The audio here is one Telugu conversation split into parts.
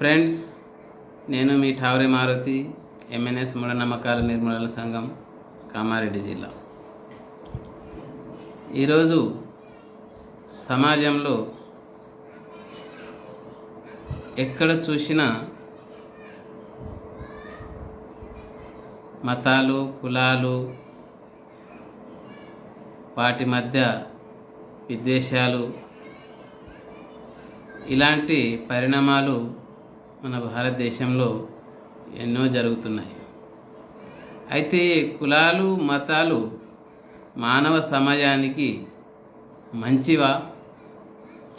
ఫ్రెండ్స్ నేను మీ ఠావరే మారుతి ఎంఎన్ఎస్ మూఢనమ్మకాల నిర్మూలన సంఘం కామారెడ్డి జిల్లా. ఈరోజు సమాజంలో ఎక్కడ చూసినా మతాలు కులాలు వాటి మధ్య విద్వేషాలు ఇలాంటి పరిణామాలు మన భారతదేశంలో ఎన్నో జరుగుతున్నాయి. అయితే కులాలు మతాలు మానవ సమాజానికి మంచివా?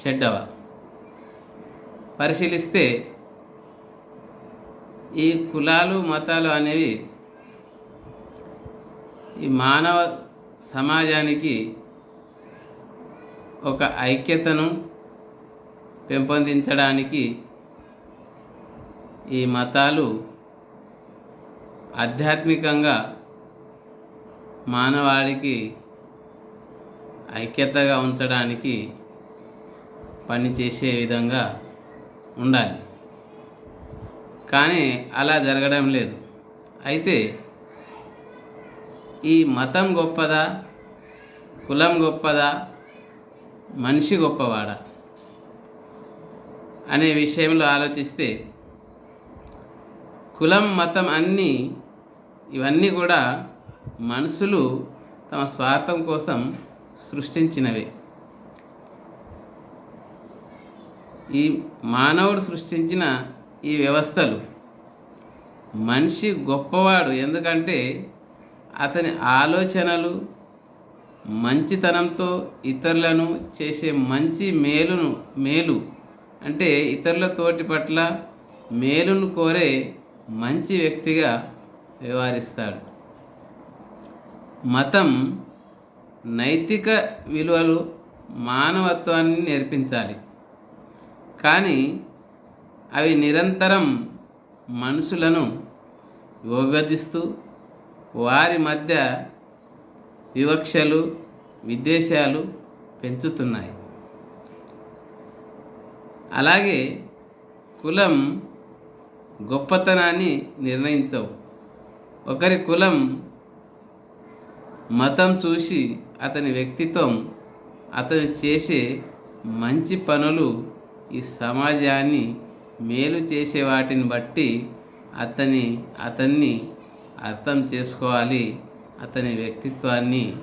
చెడ్డవా? పరిశీలిస్తే ఈ కులాలు మతాలు అనేవి ఈ మానవ సమాజానికి ఒక ఐక్యతను పెంపొందించడానికి ఈ మతాలు ఆధ్యాత్మికంగా మానవాళికి ఐక్యతగా ఉంచడానికి పనిచేసే విధంగా ఉండాలి. కానీ అలా జరగడం లేదు. అయితే ఈ మతం గొప్పదా? కులం గొప్పదా? మనిషి గొప్పవాడా? అనే విషయంలో ఆలోచిస్తే కులం మతం అన్నీ ఇవన్నీ కూడా మనుషులు తమ స్వార్థం కోసం సృష్టించినవే. ఈ మానవుడు సృష్టించిన ఈ వ్యవస్థలు మనిషి గొప్పవాడు ఎందుకంటే అతని ఆలోచనలు మంచితనంతో ఇతరులను చేసే మంచి మేలును మేలు అంటే ఇతరుల తోటి పట్ల మేలును కోరే మంచి వ్యక్తిగా వ్యవహరిస్తాడు. మతం నైతిక విలువలు మానవత్వాన్ని నేర్పించాలి. కానీ అవి నిరంతరం మనుషులను విభజిస్తూ వారి మధ్య వివక్షలు విద్వేషాలు పెంచుతున్నాయి. అలాగే కులం గొప్పతనాన్ని నిర్ణయించవు. ఒకరి కులం మతం చూసి అతని వ్యక్తిత్వం అతను చేసే మంచి పనులు ఈ సమాజాన్ని మేలు చేసే వాటిని బట్టి అతని అతన్ని అర్థం చేసుకోవాలి. అతని వ్యక్తిత్వాన్ని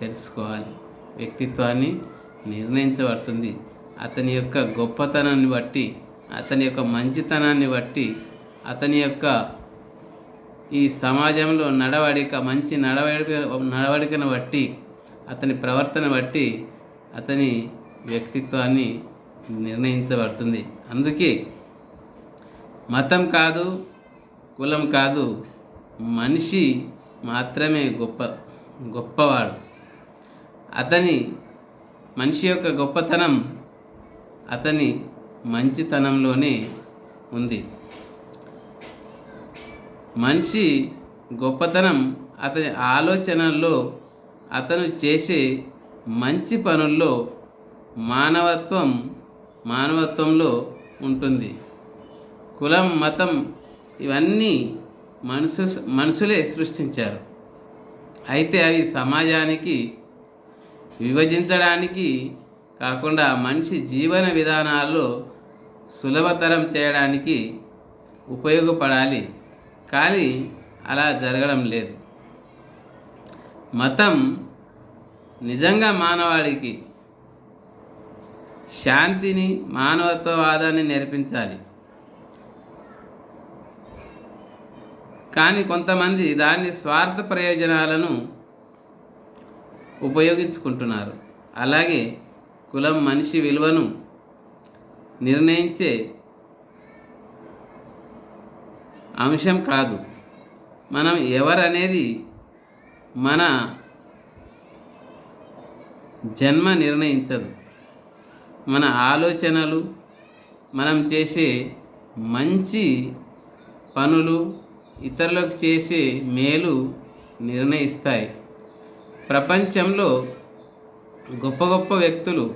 తెలుసుకోవాలి. వ్యక్తిత్వాన్ని నిర్ణయించబడుతుంది. అతని యొక్క గొప్పతనాన్ని బట్టి అతని యొక్క మంచితనాన్ని బట్టి అతని యొక్క ఈ సమాజంలో నడవడిక మంచి నడవడిక నడవడికను బట్టి అతని ప్రవర్తన బట్టి అతని వ్యక్తిత్వాన్ని నిర్ణయించబడుతుంది. అందుకే మతం కాదు కులం కాదు మనిషి మాత్రమే గొప్ప గొప్పవాడు. అతని మనిషి యొక్క గొప్పతనం అతని మంచితనంలోనే ఉంది. మనిషి గొప్పతనం అతని ఆలోచనల్లో అతను చేసే మంచి పనుల్లో మానవత్వం మానవత్వంలో ఉంటుంది. కులం మతం ఇవన్నీ మనుషు మనుషులే సృష్టించారు. అయితే అవి సమాజానికి విభజించడానికి కాకుండా మనిషి జీవన విధానాల్లో సులభతరం చేయడానికి ఉపయోగపడాలి. కానీ అలా జరగడం లేదు. మతం నిజంగా మానవాళికి శాంతిని మానవత్వవాదాన్ని నేర్పించాలి. కానీ కొంతమంది దాన్ని స్వార్థ ప్రయోజనాలను ఉపయోగించుకుంటున్నారు. అలాగే కులం మనిషి విలువను నిర్ణయించే అంశం కాదు. మనం ఎవరనేది మన జన్మ నిర్ణయించదు. మన ఆలోచనలు మనం చేసే మంచి పనులు ఇతరులకు చేసే మేలు నిర్ణయిస్తాయి. ప్రపంచంలో గొప్ప గొప్ప వ్యక్తులు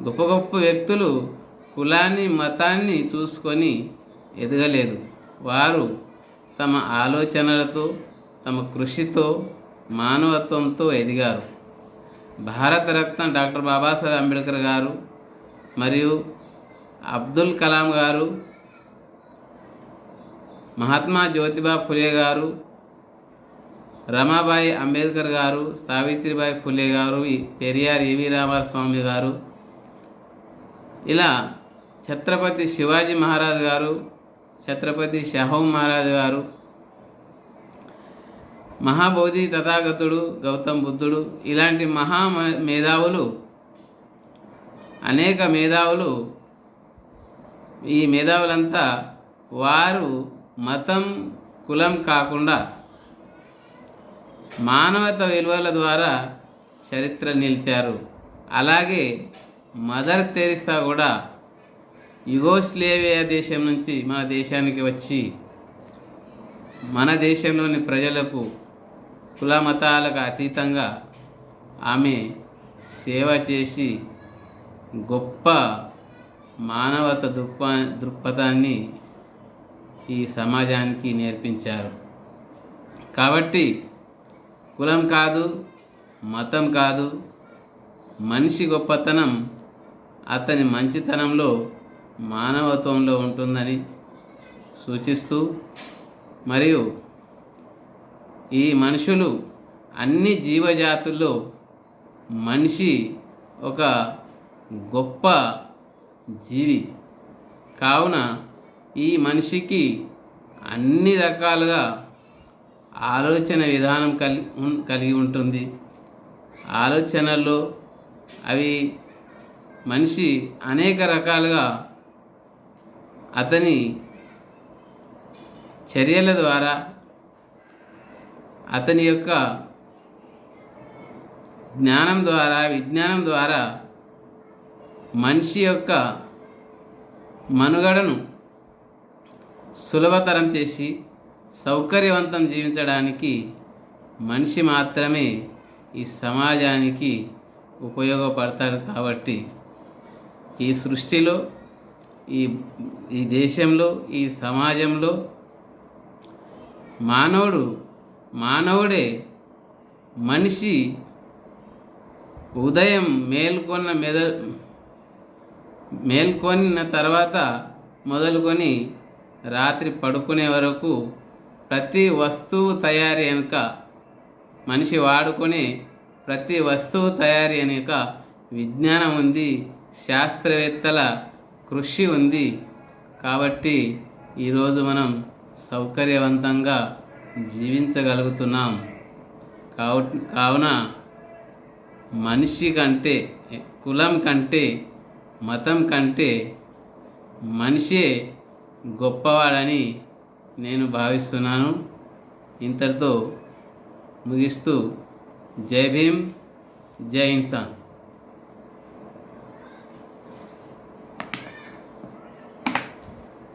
గొప్ప గొప్ప వ్యక్తులు కులాన్ని మతాన్ని చూసుకొని ఎదగలేదు. వారు తమ ఆలోచనలతో తమ కృషితో మానవత్వంతో ఎదిగారు. భారతరత్న డాక్టర్ బాబాసాహెబ్ అంబేద్కర్ గారు మరియు అబ్దుల్ కలాం గారు మహాత్మా జ్యోతిబా ఫులే గారు రమాబాయి అంబేద్కర్ గారు సావిత్రిబాయి ఫులే గారు పెరియార్ ఈవి రామస్వామి గారు ఇలా ఛత్రపతి శివాజీ మహారాజ్ గారు ఛత్రపతి షహో మహారాజు గారు మహాబోధి తథాగతుడు గౌతమ్ బుద్ధుడు ఇలాంటి మహా మ- మేధావులు అనేక మేధావులు ఈ మేధావులంతా వారు మతం కులం కాకుండా మానవత విలువల ద్వారా చరిత్ర నిలిచారు. అలాగే మదర్ తెరిసా కూడా యుగోస్లేవియా దేశం నుంచి మన దేశానికి వచ్చి మన దేశంలోని ప్రజలకు కుల మతాలకు అతీతంగా ఆమె సేవ చేసి గొప్ప మానవత దృక్ప దృక్పథాన్ని ఈ సమాజానికి నేర్పించారు. కాబట్టి కులం కాదు మతం కాదు మనిషి గొప్పతనం అతని మంచితనంలో మానవత్వంలో ఉంటుందని సూచిస్తూ మరియు ఈ మనుషులు అన్ని జీవజాతుల్లో మనిషి ఒక గొప్ప జీవి. కావున ఈ మనిషికి అన్ని రకాలుగా ఆలోచన విధానం కలిగి కలిగి ఉంటుంది. ఆలోచనల్లో అవి మనిషి అనేక రకాలుగా అతని చర్యల ద్వారా అతని యొక్క జ్ఞానం ద్వారా విజ్ఞానం ద్వారా మనిషి యొక్క మనుగడను సులభతరం చేసి సౌకర్యవంతం జీవించడానికి మనిషి మాత్రమే ఈ సమాజానికి ఉపయోగపడతాడు కాబట్టి ఈ సృష్టిలో ఈ ఈ దేశంలో ఈ సమాజంలో మానవుడు మానవుడే మనిషి ఉదయం మేల్కొన్న మెద మేల్కొన్న తర్వాత మొదలుకొని రాత్రి పడుకునే వరకు ప్రతి వస్తువు తయారీ వెనుక మనిషి వాడుకునే ప్రతి వస్తువు తయారీ వెనుక విజ్ఞానం ఉంది. శాస్త్రవేత్తల కృషి ఉంది. కాబట్టి ఈరోజు మనం సౌకర్యవంతంగా జీవించగలుగుతున్నాం. కావు కావున మనిషి కంటే కులం కంటే మతం కంటే మనిషే గొప్పవాడని నేను భావిస్తున్నాను. ఇంతటితో ముగిస్తూ జై భీమ్ జై ఇన్సాన్